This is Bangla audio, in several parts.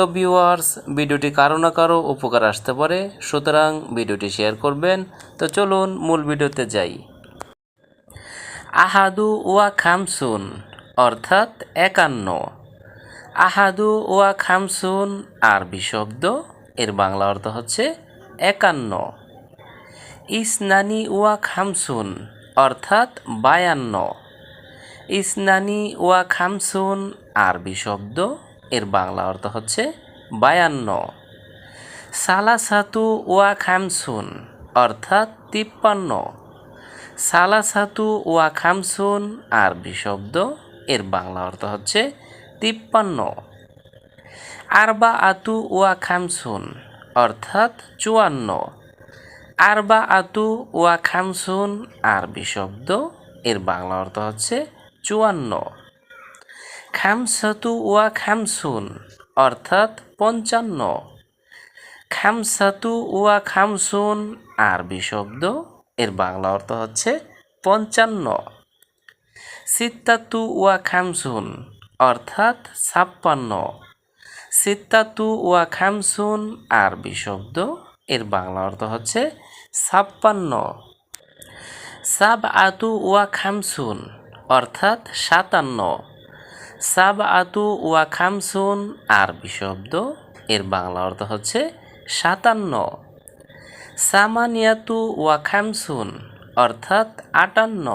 তো ভিউয়ার্স ভিডিওটি কারও না কারও উপকার আসতে পারে, সুতরাং ভিডিওটি শেয়ার করবেন। তো চলুন মূল ভিডিওতে যাই। আহাদু ওয়া খামসুন, অর্থাৎ একান্ন। আহাদু ওয়া খামসুন, আরবি শব্দ, এর বাংলা অর্থ হচ্ছে একান্ন। ইসনানি ওয়া খামসুন, অর্থাৎ বায়ান্ন। ইসনানি ওয়া খামসুন, আরবি শব্দ এর বাংলা অর্থ হচ্ছে বায়ান্ন। সালাসাতু ওয়া খামসুন, অর্থাৎ তিপ্পান্ন। সালাসাতু ওয়া খামসুন, আরবি শব্দ, এর বাংলা অর্থ হচ্ছে তিপ্পান্ন। আরবা আতু ওয়া খামসুন, অর্থাৎ চুয়ান্ন। আরবা আতু ওয়া খামসুন, আরবি শব্দ, এর বাংলা অর্থ হচ্ছে চুয়ান্ন। খামসাতু ওয়া খামসুন, অর্থাৎ পঞ্চান্ন। খামসাতু ওয়া খামসুন, আরবি শব্দ, এর বাংলা অর্থ হচ্ছে পঞ্চান্ন। সিত্তাতু ওয়া খামসুন, অর্থাৎ ছাপ্পান্ন। সিত্তাতু ওয়া খামসুন, আরবি শব্দ, এর বাংলা অর্থ হচ্ছে ছাপ্পান্ন। সাব আতু ওয়া খামসুন, অর্থাৎ সাতান্ন। সাব আতু ওয়া খামসুন। আরবি শব্দ, এর বাংলা অর্থ হচ্ছে সাতান্ন। সামানিয়াতু ওয়া খামসুন, অর্থাৎ আটান্ন।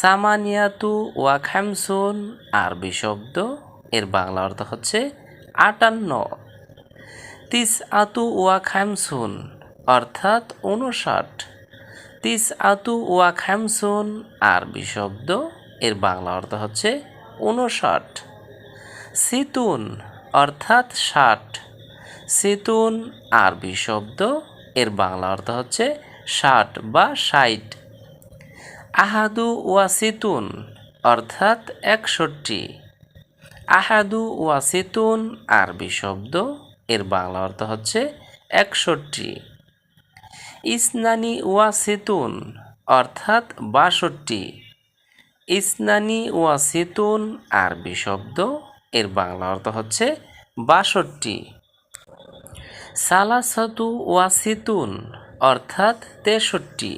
সামানিয়াতু ওয়া খামসুন, আরবি শব্দ, এর বাংলা অর্থ হচ্ছে আটান্ন। তিস আতু ওয়া খামসুন, অর্থাৎ উনষাট তিস আতু ওয়া খামসুন, আরবি শব্দ, এর বাংলা অর্থ হচ্ছে উনষাট সিতুন অর্থাৎ ষাট। সিতুন আরবি শব্দ, এর বাংলা অর্থ হচ্ছে ষাট বা ষাট আহাদু ওয়া সিতুন অর্থাৎ একষট্টি। আহাদু ওয়া সিতুন আরবি শব্দ, এর বাংলা অর্থ হচ্ছে একষট্টি। ইসনানি ওয়া সিতুন অর্থাৎ বাষট্টি। ইসনানি ওয়া সিতুন আরবি শব্দ। এর বাংলা অর্থ হচ্ছে বাষট্টি। সালাসাতু ওয়া সিতুন অর্থাৎ তেষট্টি।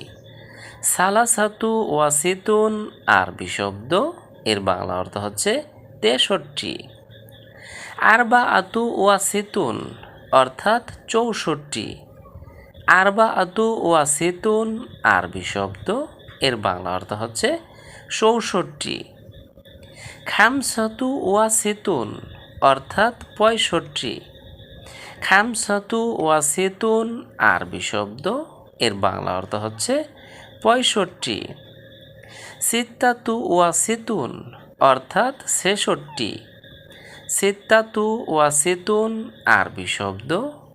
সালাসাতু ওয়া সিতুন আরবি শব্দ, এর বাংলা অর্থ হচ্ছে তেষট্টি। আরবা আতু ওয়া সিতুন অর্থাৎ চৌষট্টি। আরবা আতু ওয়া সিতুন আরবি শব্দ, এর বাংলা অর্থ হচ্ছে চৌষট্টি। খামসাতু ওয়া সেতুন, অর্থাৎ পঁয়ষট্টি। খামসাতু ওয়া সেতুন, আরবি শব্দ, এর বাংলা অর্থ হচ্ছে পঁয়ষট্টি। সিত্তাতু ওয়া সেতুন, অর্থাৎ ছেষট্টি। সিত্তাতু ওয়া সেতুন, আরবি শব্দ,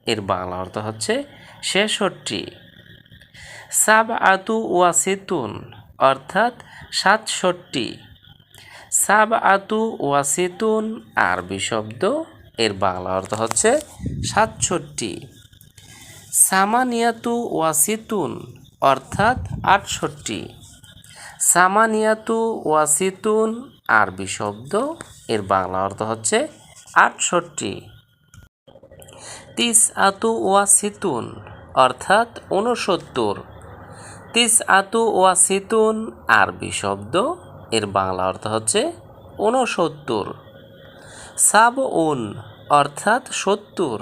এর বাংলা অর্থ হচ্ছে ছেষট্টি। সাব আতু ওয়া সিতুন অর্থাৎ সাতষট্টি। সাব আতু ওয়া সিতুন আরবি শব্দ, এর বাংলা অর্থ হচ্ছে সাতষট্টি। সামানিয়াতু ওয়া সিতুন অর্থাৎ আটষট্টি। সামানিয়াতু ওয়া সিতুন আরবি শব্দ, এর বাংলা অর্থ হচ্ছে আটষট্টি। তিস আতু ওয়া সিতুন অর্থাৎ ঊনসত্তর। তিস আতু ওয়া সিতুন আরবি শব্দ। এর বাংলা অর্থ হচ্ছে ঊনসত্তর। সাব উন অর্থাৎ সত্তর।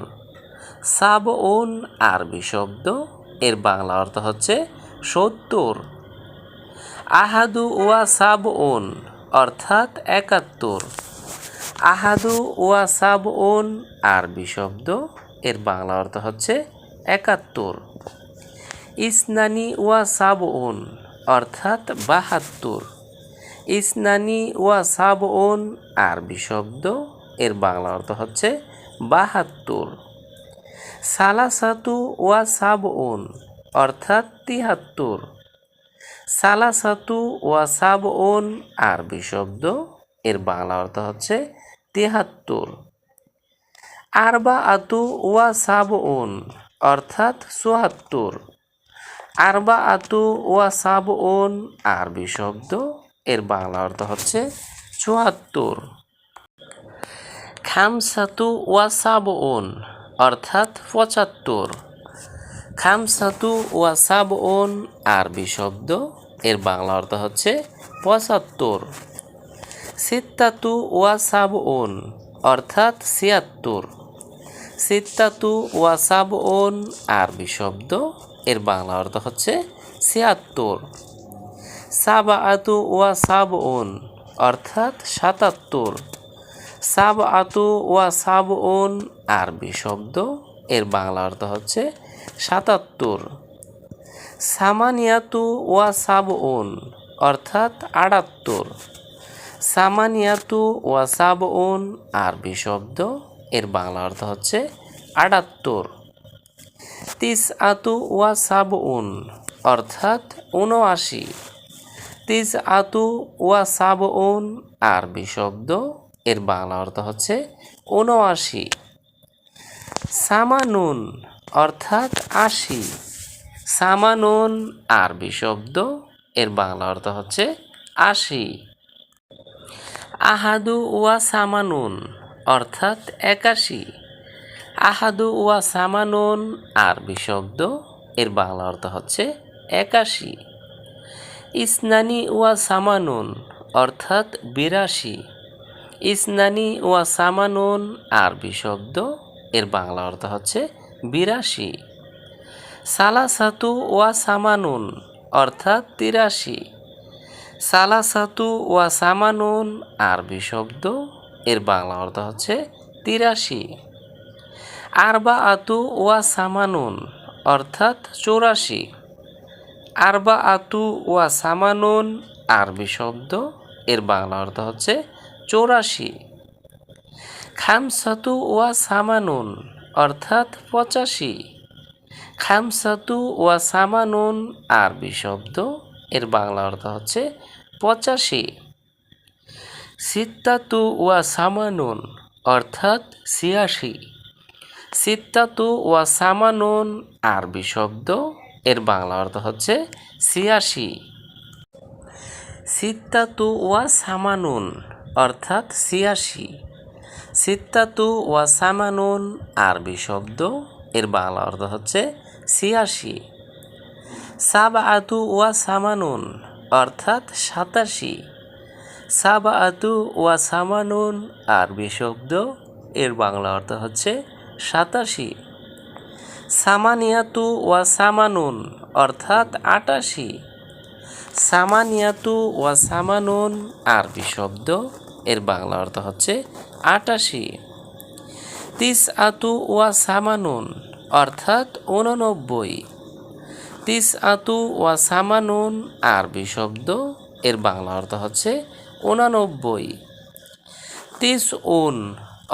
সাব উন আরবি শব্দ। এর বাংলা অর্থ হচ্ছে সত্তর। আহাদু ওয়া সাব উন অর্থাৎ একাত্তর। আহাদু ওয়া সাব উন আরবি শব্দ। এর বাংলা অর্থ হচ্ছে একাত্তর। ইসনানি ওয়া সাব উন অর্থাৎ বাহাত্তর। ইসনানি ওয়া সাব উন আরবি শব্দ, এর বাংলা অর্থ হচ্ছে বাহাত্তর। সালাসাতু ওয়া সাবউন, অর্থাৎ তিহাত্তর সালাসাতু ওয়া সাবউন, আরবি শব্দ, এর বাংলা অর্থ হচ্ছে তিহাত্তর আরবা আতু ওয়া সাবউন, অর্থাৎ চুয়াত্তর। আরবা আতু ওয়া সাবউন, আরবি শব্দ। এর বাংলা অর্থ হচ্ছে চুয়াত্তর। খামসাতু ওয়া সাবউন, অর্থাৎ পঁচাত্তর। খামসাতু ওয়া সাবউন, আরবি শব্দ। এর বাংলা অর্থ হচ্ছে পঁচাত্তর। সিত্তাতু ওয়া সাবউন, অর্থাৎ ছিয়াত্তর। সিত্তাতু ওয়া সাবউন, আরবি শব্দ। এর বাংলা অর্থ হচ্ছে ছিয়াত্তর। সাবাআতু ওয়া সাব সাবউন, অর্থাৎ সাতাত্তর। সাবআতু ওয়া সাব সাবউন, আরবি শব্দ, এর বাংলা অর্থ হচ্ছে সাতাত্তর। সামানিয়াতু ওয়া সাব সাবউন, অর্থাৎ আটাত্তর। সামানিয়াতু ওয়া সাব সাবউন, আরবি শব্দ, এর বাংলা অর্থ হচ্ছে আটাত্তর। তিস আতু ওয়া সাবউন, অর্থাৎ উনআশি তিস আতু ওয়া সাবউন, আরবি শব্দ, এর বাংলা অর্থ হচ্ছে উনআশি সামানুন, অর্থাৎ আশি। সামানুন, আরবি শব্দ, এর বাংলা অর্থ হচ্ছে আশি। আহাদু ওয়া সামানুন, অর্থাৎ একাশি। আহাদু ওয়া সামানুন আরবি শব্দ এর বাংলা অর্থ হচ্ছে একাশি। ইসনানি ওয়া সামানুন, অর্থাৎ বিরাশি। ইসনানি ওয়া সামানুন আরবি শব্দ এর বাংলা অর্থ হচ্ছে বিরাশি। সালাসাতু ওয়া সামানুন, অর্থাৎ তিরাশি। সালাসাতু ওয়া সামানুন আরবি শব্দ এর বাংলা অর্থ হচ্ছে তিরাশি। আরবা আতু ওয়া সামানুন, অর্থাৎ চৌরাশি। আরবা আতু ওয়া সামানুন, আরবি শব্দ, এর বাংলা অর্থ হচ্ছে চৌরাশি। খামসাতু ওয়া সামানুন, অর্থাৎ পঁচাশি। খামসাতু ওয়া সামানুন, আরবি শব্দ, এর বাংলা অর্থ হচ্ছে পঁচাশি। সিত্তাতু ওয়া সামানুন, অর্থাৎ ছিয়াশি। সিত্তাতু ওয়া সামানুন আরবি শব্দ। এর বাংলা অর্থ হচ্ছে ছিয়াশি। সিত্তাতু ওয়া সামানুন অর্থাৎ ছিয়াশি। সিত্তাতু ওয়া সামানুন আরবি শব্দ, এর বাংলা অর্থ হচ্ছে ছিয়াশি। সাবাআতু ওয়া সামানুন অর্থাৎ সাতাশি। সাবাআতু ওয়া সামানুন আরবি শব্দ, এর বাংলা অর্থ হচ্ছে সাতাশি। সামানিয়াতু ওয়া সামানুন, অর্থাৎ আটাশি। সামানিয়াতু ওয়া সামানুন, আরবি শব্দ, এর বাংলা অর্থ হচ্ছে আটাশি। তিস আতু ওয়া সামানুন, অর্থাৎ উননব্বই তিস আতু ওয়া সামানুন, আরবি শব্দ, এর বাংলা অর্থ হচ্ছে উনানব্বই তিস উন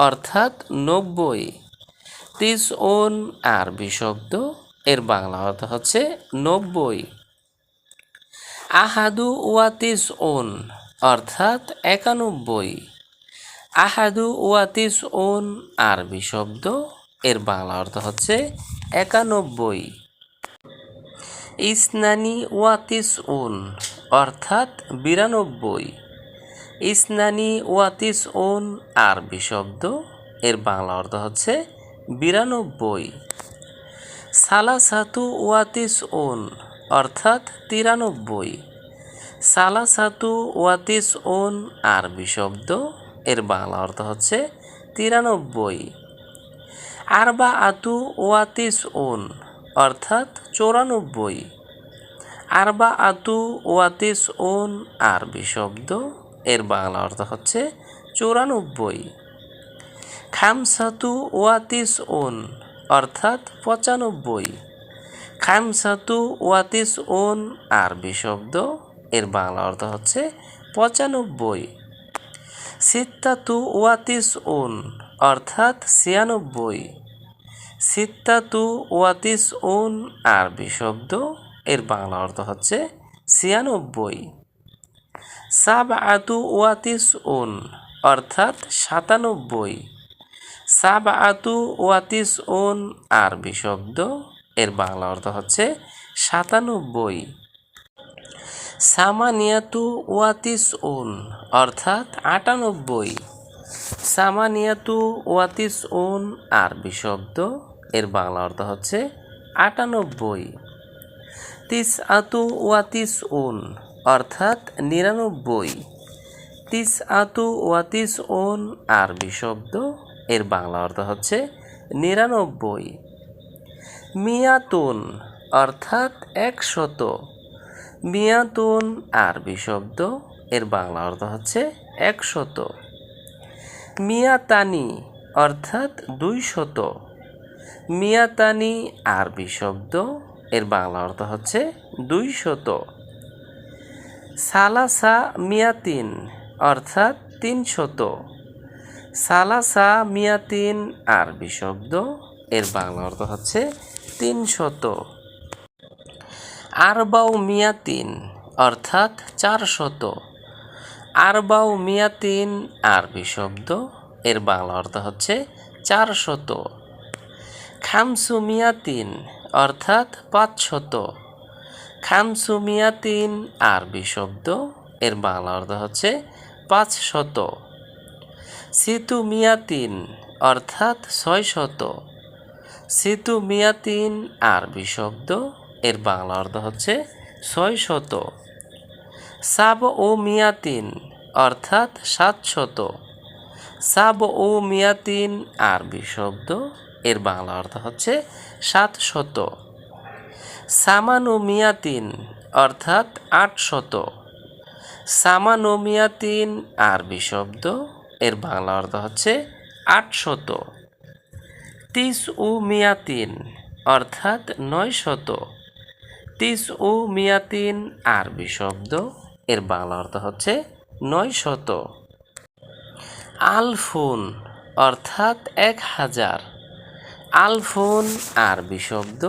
অর্থাৎ নব্বই। তিস উন আরবি শব্দ এর বাংলা অর্থ হচ্ছে নব্বই। আহাদু ওয়া তিস উন অর্থাৎ একানব্বই। আহাদু ওয়া তিস উন আরবি শব্দ এর বাংলা অর্থ হচ্ছে একানব্বই। ইসনানি ওয়া তিস উন অর্থাৎ বিরানব্বই। ইসনানি ওয়া তিস উন আরবি শব্দ এর বাংলা অর্থ হচ্ছে বিরানব্বই। সালাসাতু ওয়া তিস উন, অর্থাৎ তিরানব্বই। সালাসাতু ওয়া তিস উন, আরবি শব্দ, এর বাংলা অর্থ হচ্ছে তিরানব্বই। আরবা আতু ওয়া তিস উন, অর্থাৎ চৌরানব্বই। আরবা আতু ওয়াতিস উন, আরবি শব্দ, এর বাংলা অর্থ হচ্ছে চৌরানব্বই। খামসাতু ওয়াতিস উন, অর্থাৎ পঁচানব্বই। খামসাতু ওয়াতিস ওন আরবি শব্দ, এর বাংলা অর্থ হচ্ছে পঁচানব্বই। সিত্তাতু ওয়াতিস উন, অর্থাৎ ছিয়ানব্বই। সিত্তাতু ওয়াতিস উন, আরবি শব্দ, এর বাংলা অর্থ হচ্ছে ছিয়ানব্বই। সাব আতু ওয়াতিস উন, অর্থাৎ সাতানব্বই। সাব আতু ওয়াতিস উন আরবি শব্দ। এর বাংলা অর্থ হচ্ছে সাতানব্বই। সামানিয়াতু ওয়াতিস উন, অর্থাৎ আটানব্বই। সামানিয়াতু ওয়াতিস ওন আরবি শব্দ, এর বাংলা অর্থ হচ্ছে আটানব্বই। তিস আতু ওয়াতিস উন, অর্থাৎ নিরানব্বই। তিস আতু ওয়াতিস ওন আরবি শব্দ এর বাংলা অর্থ হচ্ছে নিরানব্বই। মিয়াতুন অর্থাৎ একশত। মিয়াতুন আরবি শব্দ, এর বাংলা অর্থ হচ্ছে একশত। মিয়াতানি অর্থাৎ দুইশত। মিয়াতানি আরবি শব্দ, এর বাংলা অর্থ হচ্ছে দুইশত। সালাসা মিয়াতিন অর্থাৎ তিনশত। সালাসা, মিয়াতিন, আরবি শব্দ। এর বাংলা অর্থ হচ্ছে তিনশত আরবাউ মিয়াতিন অর্থাৎ চারশত আরবাউ মিয়াতিন, আরবি শব্দ। এর বাংলা অর্থ হচ্ছে চারশত খামসু মিয়াতিন অর্থাৎ পাঁচশত খামসু মিয়াতিন, আরবি শব্দ। এর বাংলা অর্থ হচ্ছে পাঁচশত সিতু মিয়াতিন অর্থাৎ ছয়শত সিতু মিয়াতিন আরবি শব্দ এর বাংলা অর্থ হচ্ছে ছয় শত। সাব ও মিয়াতিন অর্থাৎ সাত শত। সাব ও মিয়াতিন আরবি শব্দ এর বাংলা অর্থ হচ্ছে সাতশত সামানু মিয়াতিন অর্থাৎ আটশত সামানু মিয়াতিন আরবি শব্দ এর বাংলা অর্থ হচ্ছে আটশত। তিস উ মিয়াতিন অর্থাৎ নয় শত তিস উ মিয়াতিন আরবি শব্দ, এর বাংলা অর্থ হচ্ছে নয় শত আলফুন, অর্থাৎ এক হাজার। আলফুন, আরবি শব্দ,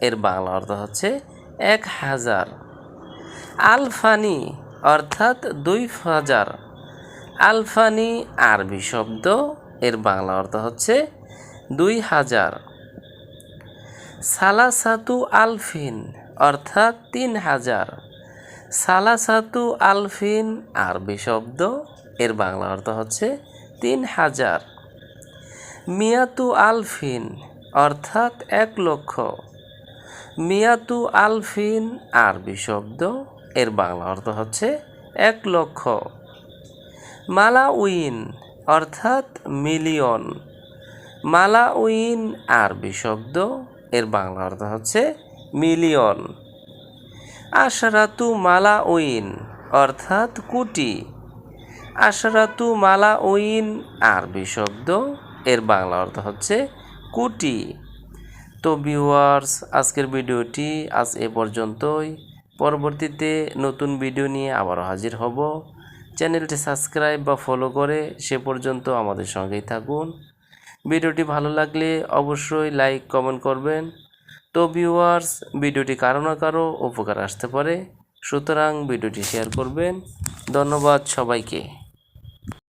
এর বাংলা অর্থ হচ্ছে এক হাজার। আলফানি, অর্থাৎ দুই হাজার। আলফানি আরবি শব্দ, এর বাংলা অর্থ হচ্ছে দুই হাজার। সালাসাতু আলফিন, অর্থাৎ তিন হাজার। সালাসাতু আলফিন আরবি শব্দ, এর বাংলা অর্থ হচ্ছে তিন হাজার। মিয়াতু আলফিন, অর্থাৎ এক লক্ষ। মিয়াতু আলফিন আরবি শব্দ, এর বাংলা অর্থ হচ্ছে এক লক্ষ। মালাউইন, অর্থাৎ মিলিয়ন। মালাউইন আরবি শব্দ, এর বাংলা অর্থ হচ্ছে মিলিয়ন। আশরাতু মালাউইন, অর্থাৎ কোটি। আশরাতু মালাউইন আরবি শব্দ, এর বাংলা অর্থ হচ্ছে কোটি। তো ভিউয়ার্স, আজকের ভিডিওটি আজ এ পর্যন্তই। পরবর্তীতে নতুন ভিডিও নিয়ে আবারও হাজির হব। চ্যানেলটি সাবস্ক্রাইব বা ফলো করে সে পর্যন্ত আমাদের সঙ্গেই থাকুন। ভিডিওটি ভালো লাগলে অবশ্যই লাইক কমেন্ট করবেন। তো ভিউয়ার্স ভিডিওটি কারও না কারও উপকার আসতে পারে। সুতরাং ভিডিওটি শেয়ার করবেন। ধন্যবাদ সবাইকে।